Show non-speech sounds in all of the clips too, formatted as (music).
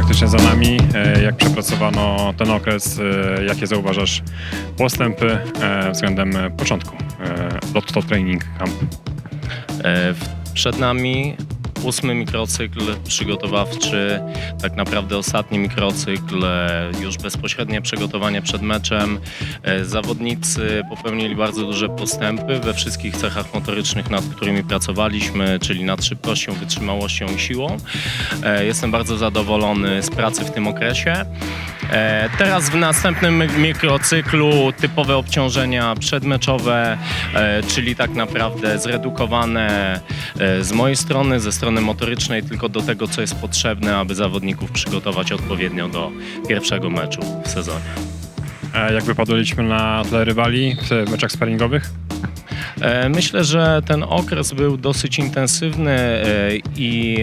praktycznie za nami. E, Jak przepracowano ten okres? E, Jakie zauważasz postępy e, względem początku Lotto Training Camp? Przed nami ósmy mikrocykl przygotowawczy, tak naprawdę ostatni mikrocykl, e, już bezpośrednie przygotowanie przed meczem. E, Zawodnicy popełnili bardzo duże postępy we wszystkich cechach motorycznych, nad którymi pracowaliśmy, czyli nad szybkością, wytrzymałością i siłą. E, Jestem bardzo zadowolony z pracy w tym okresie. Teraz w następnym mikrocyklu typowe obciążenia przedmeczowe, czyli tak naprawdę zredukowane z mojej strony, ze strony motorycznej, tylko do tego, co jest potrzebne, aby zawodników przygotować odpowiednio do pierwszego meczu w sezonie. E, Jak wypadaliśmy na tle rywali w meczach sparingowych? E, Myślę, że ten okres był dosyć intensywny e, i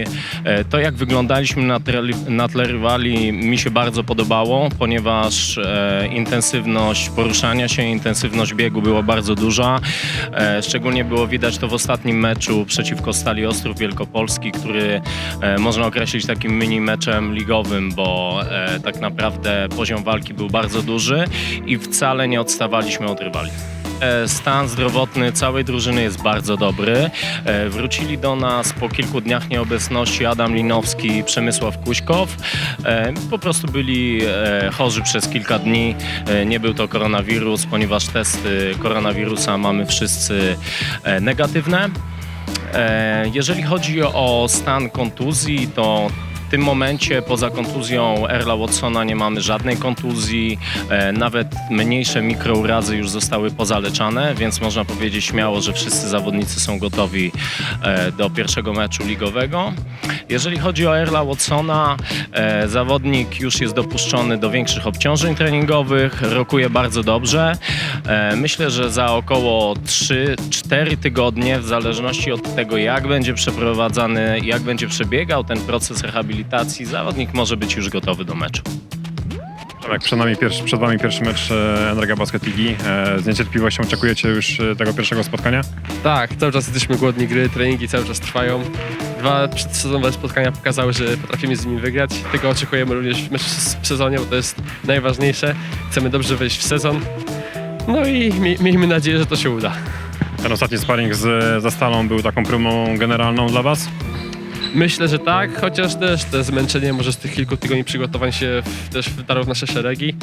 e, to, jak wyglądaliśmy na tle, na tle rywali, mi się bardzo podobało, ponieważ intensywność poruszania się, intensywność biegu była bardzo duża. Szczególnie było widać to w ostatnim meczu przeciwko Stali Ostrów Wielkopolski, który można określić takim mini meczem ligowym, bo tak naprawdę poziom walki był bardzo duży i wcale nie odstawaliśmy od rywali. E, Stan zdrowotny całej drużyny jest bardzo dobry. E, Wrócili do nas po kilku dniach nieobecności Adam Linowski i Przemysław Kuśkow. E, Po prostu byli chorzy przez kilka dni. Nie był to koronawirus, ponieważ testy koronawirusa mamy wszyscy negatywne. Jeżeli chodzi o stan kontuzji, to w tym momencie poza kontuzją Erla Watsona nie mamy żadnej kontuzji, e, nawet mniejsze mikrourazy już zostały pozaleczane, więc można powiedzieć śmiało, że wszyscy zawodnicy są gotowi e, do pierwszego meczu ligowego. Jeżeli chodzi o Erla Watsona, e, zawodnik już jest dopuszczony do większych obciążeń treningowych, rokuje bardzo dobrze. E, Myślę, że za około 3-4 tygodnie, w zależności od tego, jak będzie przeprowadzany, jak będzie przebiegał ten proces rehabilitacji, zawodnik może być już gotowy do meczu. Jak przed, nami pierwszy, przed Wami pierwszy mecz e, Energa Basket Ligi. E, Z niecierpliwością oczekujecie już e, tego pierwszego spotkania? Tak, cały czas jesteśmy głodni gry, treningi cały czas trwają. Dwa przedsezonowe spotkania pokazały, że potrafimy z nimi wygrać. Tego oczekujemy również w meczu w sezonie, bo to jest najważniejsze. Chcemy dobrze wejść w sezon. No i mi, miejmy nadzieję, że to się uda. Ten ostatni sparring z, ze Stalą był taką próbą generalną dla Was? Myślę, że tak, chociaż też te zmęczenie może z tych kilku tygodni przygotowań się w, też wdarło w nasze szeregi.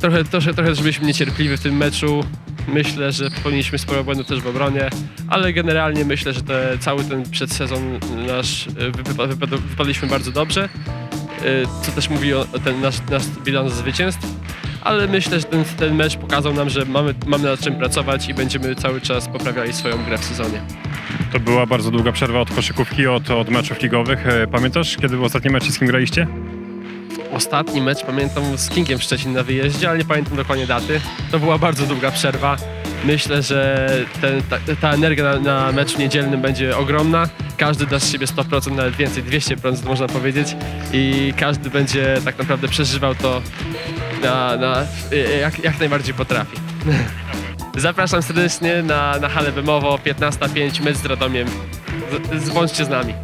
Trochę, trochę, trochę też byliśmy niecierpliwi w tym meczu. Myślę, że popełniliśmy sporo błędów też w obronie, ale generalnie myślę, że te, cały ten przedsezon nasz y, wypa, wypa, wypadliśmy bardzo dobrze, y, co też mówi o ten nasz, nasz bilans zwycięstw. Ale myślę, że ten, ten mecz pokazał nam, że mamy, mamy nad czym pracować i będziemy cały czas poprawiali swoją grę w sezonie. To była bardzo długa przerwa od koszykówki, od, od meczów ligowych. E, Pamiętasz, kiedy był ostatni mecz z kim graliście? Ostatni mecz pamiętam z Kingiem Szczecin na wyjeździe, ale nie pamiętam dokładnie daty. To była bardzo długa przerwa. Myślę, że ten, ta, ta energia na, na meczu niedzielnym będzie ogromna. Każdy da z siebie 100%, nawet więcej, 200% można powiedzieć. I każdy będzie tak naprawdę przeżywał to na, na, jak, jak najbardziej potrafi. (laughs) Zapraszam serdecznie na, na halę Bemowo, 15.05, mecz z Radomiem. Z, z, nami.